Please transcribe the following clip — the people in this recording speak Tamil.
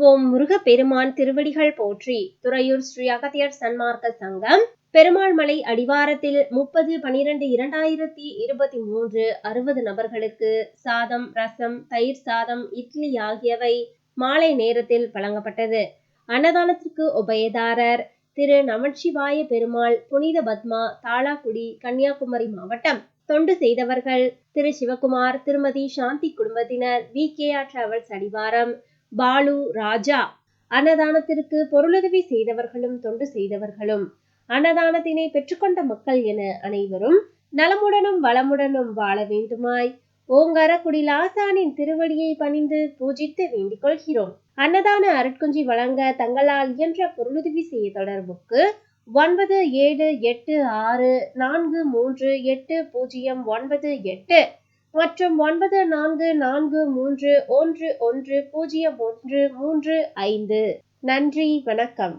ஓம் முருகப்பெருமான் திருவடிகள் போற்றி துறையூர் ஸ்ரீ அகத்தியர் சன்மார்க்க சங்கம். பெருமாள் மலை அடிவாரத்தில் முப்பது பனிரெண்டு இரண்டாயிரத்தி இருபத்தி மூன்று அறுபது நபர்களுக்கு சாதம் ரசம் தயிர் சாதம் இட்லி ஆகியவை மாலை நேரத்தில் வழங்கப்பட்டது. அன்னதானத்திற்கு உபயதாரர் திரு நமச்சிவாய பெருமாள் புனித பத்மா தாளாக்குடி கன்னியாகுமரி மாவட்டம். தொண்டு செய்தவர்கள் திரு சிவகுமார் திருமதி சாந்தி குடும்பத்தினர் வி கே ஆர் டிராவல்ஸ் அடிவாரம் பாலு ராஜா அன்னதானத்திற்கு பொருளுதவி செய்தவர்களும் தொண்டு செய்தவர்களும் அன்னதானத்தினை பெற்றுக்கொண்ட மக்கள் என அனைவரும் நலமுடனும் வளமுடனும் வாழ வேண்டுமாய் ஓங்காரக்குடி லாசானின் திருவடியை பணிந்து பூஜித்து வேண்டிக் கொள்கிறோம். அன்னதான அருட்குஞ்சி வழங்க தங்களால் இயன்ற பொருளுதவி செய்ய தொடர்புக்கு ஒன்பது ஏழு எட்டு ஆறு நான்கு மூன்று எட்டு பூஜ்ஜியம் ஒன்பது எட்டு மற்றும் ஒன்பது நான்கு நான்கு மூன்று ஒன்று ஒன்று பூஜ்ஜியம் ஒன்று மூன்று ஐந்து. நன்றி வணக்கம்.